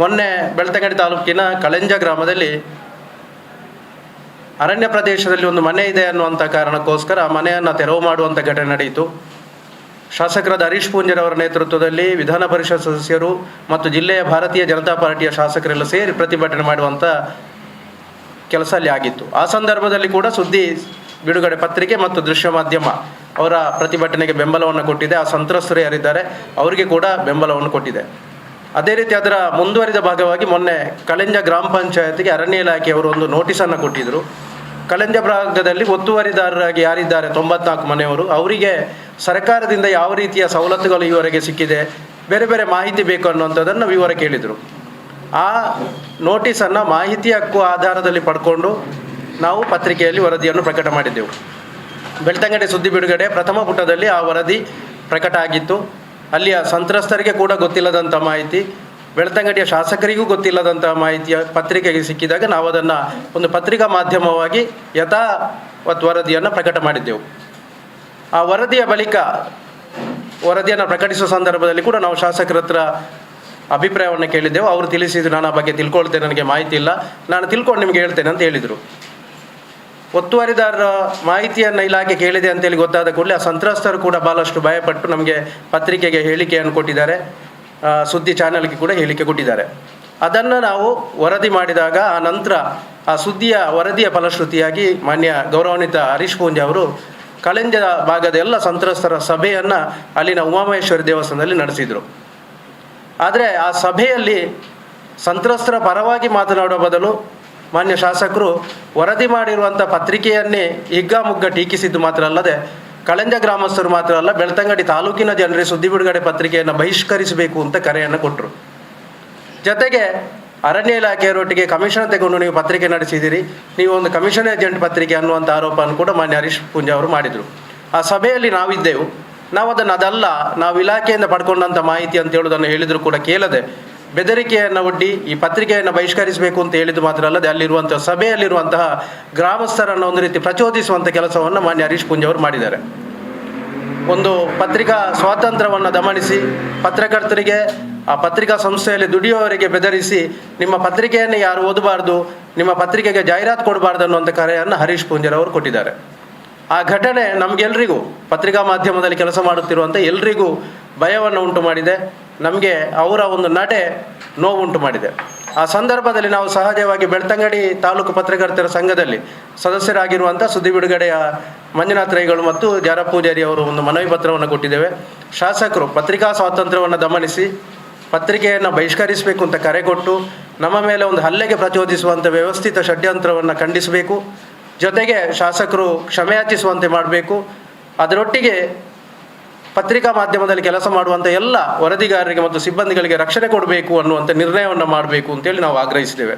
ಮೊನ್ನೆ ಬೆಳ್ತಂಗಡಿ ತಾಲೂಕಿನ ಕಳೆಂಜ ಗ್ರಾಮದಲ್ಲಿ ಅರಣ್ಯ ಪ್ರದೇಶದಲ್ಲಿ ಒಂದು ಮನೆ ಇದೆ ಅನ್ನುವಂಥ ಕಾರಣಕ್ಕೋಸ್ಕರ ಆ ಮನೆಯನ್ನು ತೆರವು ಮಾಡುವಂಥ ಘಟನೆ ನಡೆಯಿತು. ಶಾಸಕರಾದ ಹರೀಶ್ ಪೂಂಜರವರ ನೇತೃತ್ವದಲ್ಲಿ ವಿಧಾನ ಪರಿಷತ್ ಸದಸ್ಯರು ಮತ್ತು ಜಿಲ್ಲೆಯ ಭಾರತೀಯ ಜನತಾ ಪಾರ್ಟಿಯ ಶಾಸಕರೆಲ್ಲ ಸೇರಿ ಪ್ರತಿಭಟನೆ ಮಾಡುವಂಥ ಕೆಲಸ ಅಲ್ಲಿ ಆಗಿತ್ತು. ಆ ಸಂದರ್ಭದಲ್ಲಿ ಕೂಡ ಸುದ್ದಿ ಬಿಡುಗಡೆ ಪತ್ರಿಕೆ ಮತ್ತು ದೃಶ್ಯ ಮಾಧ್ಯಮ ಅವರ ಪ್ರತಿಭಟನೆಗೆ ಬೆಂಬಲವನ್ನು ಕೊಟ್ಟಿದೆ. ಆ ಸಂತ್ರಸ್ತರು ಯಾರಿದ್ದಾರೆ, ಅವರಿಗೆ ಕೂಡ ಬೆಂಬಲವನ್ನು ಕೊಟ್ಟಿದೆ. ಅದೇ ರೀತಿ ಅದರ ಮುಂದುವರಿದ ಭಾಗವಾಗಿ ಮೊನ್ನೆ ಕಳೆಂಜ ಗ್ರಾಮ ಪಂಚಾಯತ್ಗೆ ಅರಣ್ಯ ಇಲಾಖೆಯವರು ಒಂದು ನೋಟಿಸನ್ನು ಕೊಟ್ಟಿದ್ದರು ಕಳೆಂಜ ಭಾಗದಲ್ಲಿ ಒತ್ತುವರಿದಾರರಾಗಿ ಯಾರಿದ್ದಾರೆ? ತೊಂಬತ್ನಾಲ್ಕು ಮನೆಯವರು. ಅವರಿಗೆ ಸರ್ಕಾರದಿಂದ ಯಾವ ರೀತಿಯ ಸವಲತ್ತುಗಳು ಈವರೆಗೆ ಸಿಕ್ಕಿದೆ? ಬೇರೆ ಬೇರೆ ಮಾಹಿತಿ ಬೇಕು ಅನ್ನುವಂಥದ್ದನ್ನು ವಿವರ ಕೇಳಿದರು. ಆ ನೋಟಿಸನ್ನು ಮಾಹಿತಿ ಹಕ್ಕು ಆಧಾರದಲ್ಲಿ ಪಡ್ಕೊಂಡು ನಾವು ಪತ್ರಿಕೆಯಲ್ಲಿ ವರದಿಯನ್ನು ಪ್ರಕಟ ಮಾಡಿದ್ದೆವು. ಬೆಳ್ತಂಗಡಿ ಸುದ್ದಿ ಬಿಡುಗಡೆ ಪ್ರಥಮ ಪುಟದಲ್ಲಿ ಆ ವರದಿ ಪ್ರಕಟ ಆಗಿತ್ತು. ಅಲ್ಲಿಯ ಸಂತ್ರಸ್ತರಿಗೆ ಕೂಡ ಗೊತ್ತಿಲ್ಲದಂಥ ಮಾಹಿತಿ, ಬೆಳ್ತಂಗಡಿಯ ಶಾಸಕರಿಗೂ ಗೊತ್ತಿಲ್ಲದಂಥ ಮಾಹಿತಿಯ ಪತ್ರಿಕೆಗೆ ಸಿಕ್ಕಿದಾಗ ನಾವು ಅದನ್ನು ಒಂದು ಪತ್ರಿಕಾ ಮಾಧ್ಯಮವಾಗಿ ಯಥಾವತ್ ವರದಿಯನ್ನು ಪ್ರಕಟ ಮಾಡಿದ್ದೆವು. ಆ ವರದಿಯ ಬಳಿಕ ವರದಿಯನ್ನು ಪ್ರಕಟಿಸುವ ಸಂದರ್ಭದಲ್ಲಿ ಕೂಡ ನಾವು ಶಾಸಕರ ಹತ್ರ ಅಭಿಪ್ರಾಯವನ್ನು ಕೇಳಿದ್ದೆವು. ಅವರು ತಿಳಿಸಿದ್ರು, ನಾನು ಆ ಬಗ್ಗೆ ತಿಳ್ಕೊಳ್ತೇನೆ ನನಗೆ ಮಾಹಿತಿ ಇಲ್ಲ. ನಾನು ತಿಳ್ಕೊಂಡು ನಿಮಗೆ ಹೇಳ್ತೇನೆ ಅಂತ ಹೇಳಿದರು. ಒತ್ತುವರಿದಾರರ ಮಾಹಿತಿಯನ್ನು ಇಲಾಖೆ ಕೇಳಿದೆ ಅಂತೇಳಿ ಗೊತ್ತಾದ ಕೂಡಲೇ ಆ ಸಂತ್ರಸ್ತರು ಕೂಡ ಭಾಳಷ್ಟು ಭಯಪಟ್ಟು ನಮಗೆ ಪತ್ರಿಕೆಗೆ ಹೇಳಿಕೆಯನ್ನು ಕೊಟ್ಟಿದ್ದಾರೆ. ಸುದ್ದಿ ಚಾನೆಲ್ಗೆ ಕೂಡ ಹೇಳಿಕೆ ಕೊಟ್ಟಿದ್ದಾರೆ. ಅದನ್ನು ನಾವು ವರದಿ ಮಾಡಿದಾಗ ಆ ನಂತರ ಆ ಸುದ್ದಿಯ ವರದಿಯ ಫಲಶ್ರುತಿಯಾಗಿ ಮಾನ್ಯ ಗೌರವಾನ್ವಿತ ಹರೀಶ್ ಪೂಂಜೆ ಅವರು ಕಳೆಂಜ ಭಾಗದ ಎಲ್ಲ ಸಂತ್ರಸ್ತರ ಸಭೆಯನ್ನು ಅಲ್ಲಿನ ಉಮಾಮಹೇಶ್ವರಿ ದೇವಸ್ಥಾನದಲ್ಲಿ ನಡೆಸಿದರು. ಆದರೆ ಆ ಸಭೆಯಲ್ಲಿ ಸಂತ್ರಸ್ತರ ಪರವಾಗಿ ಮಾತನಾಡುವ ಬದಲು ಮಾನ್ಯ ಶಾಸಕರು, ವರದಿ ಮಾಡಿರುವಂಥ ಪತ್ರಿಕೆಯನ್ನೇ ಹಿಗ್ಗಾಮುಗ್ಗ ಟೀಕಿಸಿದ್ದು ಮಾತ್ರ ಅಲ್ಲದೆ, ಕಳೆಂಜ ಗ್ರಾಮಸ್ಥರು ಮಾತ್ರ ಅಲ್ಲ, ಬೆಳ್ತಂಗಡಿ ತಾಲೂಕಿನ ಜನರೇ ಸುದ್ದಿ ಬಿಡುಗಡೆ ಪತ್ರಿಕೆಯನ್ನು ಬಹಿಷ್ಕರಿಸಬೇಕು ಅಂತ ಕರೆಯನ್ನು ಕೊಟ್ಟರು ಜೊತೆಗೆ, ಅರಣ್ಯ ಇಲಾಖೆಯವರೊಟ್ಟಿಗೆ ಕಮಿಷನ್ ತೆಗೊಂಡು ನೀವು ಪತ್ರಿಕೆ ನಡೆಸಿದ್ದೀರಿ ನೀವು ಒಂದು ಕಮಿಷನ್ ಏಜೆಂಟ್ ಪತ್ರಿಕೆ ಅನ್ನುವಂಥ ಆರೋಪವನ್ನು ಕೂಡ ಮಾನ್ಯ ಹರೀಶ್ ಪೂಂಜಾ ಅವರು ಮಾಡಿದರು. ಆ ಸಭೆಯಲ್ಲಿ ನಾವಿದ್ದೆವು. ನಾವು ಅದನ್ನು ಅದಲ್ಲ, ನಾವು ಇಲಾಖೆಯಿಂದ ಪಡ್ಕೊಂಡಂಥ ಮಾಹಿತಿ ಅಂತ ಹೇಳೋದನ್ನು ಹೇಳಿದರೂ ಕೂಡ ಕೇಳದೆ ಬೆದರಿಕೆಯನ್ನು ಒಡ್ಡಿ ಈ ಪತ್ರಿಕೆಯನ್ನು ಬಹಿಷ್ಕರಿಸಬೇಕು ಅಂತ ಹೇಳಿದ್ದು ಮಾತ್ರ ಅಲ್ಲದೆ ಅಲ್ಲಿರುವಂಥ ಸಭೆಯಲ್ಲಿರುವಂತಹ ಗ್ರಾಮಸ್ಥರನ್ನು ಒಂದು ರೀತಿ ಪ್ರಚೋದಿಸುವಂಥ ಕೆಲಸವನ್ನು ಮಾನ್ಯ ಹರೀಶ್ ಪೂಂಜಾ ಅವರು ಮಾಡಿದ್ದಾರೆ. ಒಂದು ಪತ್ರಿಕಾ ಸ್ವಾತಂತ್ರ್ಯವನ್ನು ದಮನಿಸಿ ಪತ್ರಕರ್ತರಿಗೆ, ಆ ಪತ್ರಿಕಾ ಸಂಸ್ಥೆಯಲ್ಲಿ ದುಡಿಯುವವರಿಗೆ ಬೆದರಿಸಿ ನಿಮ್ಮ ಪತ್ರಿಕೆಯನ್ನು ಯಾರು ಓದಬಾರ್ದು, ನಿಮ್ಮ ಪತ್ರಿಕೆಗೆ ಜಾಹೀರಾತು ಕೊಡಬಾರ್ದು ಅನ್ನುವಂಥ ಕರೆಯನ್ನು ಹರೀಶ್ ಪೂಂಜರವರು ಕೊಟ್ಟಿದ್ದಾರೆ. ಆ ಘಟನೆ ನಮಗೆಲ್ಲರಿಗೂ ಪತ್ರಿಕಾ ಮಾಧ್ಯಮದಲ್ಲಿ ಕೆಲಸ ಮಾಡುತ್ತಿರುವಂಥ ಎಲ್ರಿಗೂ ಭಯವನ್ನು ಉಂಟು ಮಾಡಿದೆ. ನಮಗೆ ಅವರ ಒಂದು ನಡೆ ನೋವುಂಟು ಮಾಡಿದೆ. ಆ ಸಂದರ್ಭದಲ್ಲಿ ನಾವು ಸಹಜವಾಗಿ ಬೆಳ್ತಂಗಡಿ ತಾಲೂಕು ಪತ್ರಕರ್ತರ ಸಂಘದಲ್ಲಿ ಸದಸ್ಯರಾಗಿರುವಂಥ ಸುದ್ದಿ ಬಿಡುಗಡೆಯ ಮಂಜುನಾಥ ರೈಗಳು ಮತ್ತು ಜಾರ ಪೂಜಾರಿ ಅವರು ಒಂದು ಮನವಿ ಪತ್ರವನ್ನು ಕೊಟ್ಟಿದ್ದೇವೆ. ಶಾಸಕರು ಪತ್ರಿಕಾ ಸ್ವಾತಂತ್ರ್ಯವನ್ನು ದಮನಿಸಿ ಪತ್ರಿಕೆಯನ್ನು ಬಹಿಷ್ಕರಿಸಬೇಕು ಅಂತ ಕರೆ ಕೊಟ್ಟು ನಮ್ಮ ಮೇಲೆ ಒಂದು ಹಲ್ಲೆಗೆ ಪ್ರಚೋದಿಸುವಂಥ ವ್ಯವಸ್ಥಿತ ಷಡ್ಯಂತ್ರವನ್ನು ಖಂಡಿಸಬೇಕು. ಜೊತೆಗೆ ಶಾಸಕರು ಕ್ಷಮೆಯಾಚಿಸುವಂತೆ ಮಾಡಬೇಕು. ಅದರೊಟ್ಟಿಗೆ ಪತ್ರಿಕಾ ಮಾಧ್ಯಮದಲ್ಲಿ ಕೆಲಸ ಮಾಡುವಂಥ ಎಲ್ಲ ವರದಿಗಾರರಿಗೆ ಮತ್ತು ಸಿಬ್ಬಂದಿಗಳಿಗೆ ರಕ್ಷಣೆ ಕೊಡಬೇಕು ಅನ್ನುವಂಥ ನಿರ್ಣಯವನ್ನು ಮಾಡಬೇಕು ಅಂತೇಳಿ ನಾವು ಆಗ್ರಹಿಸಿದ್ದೇವೆ.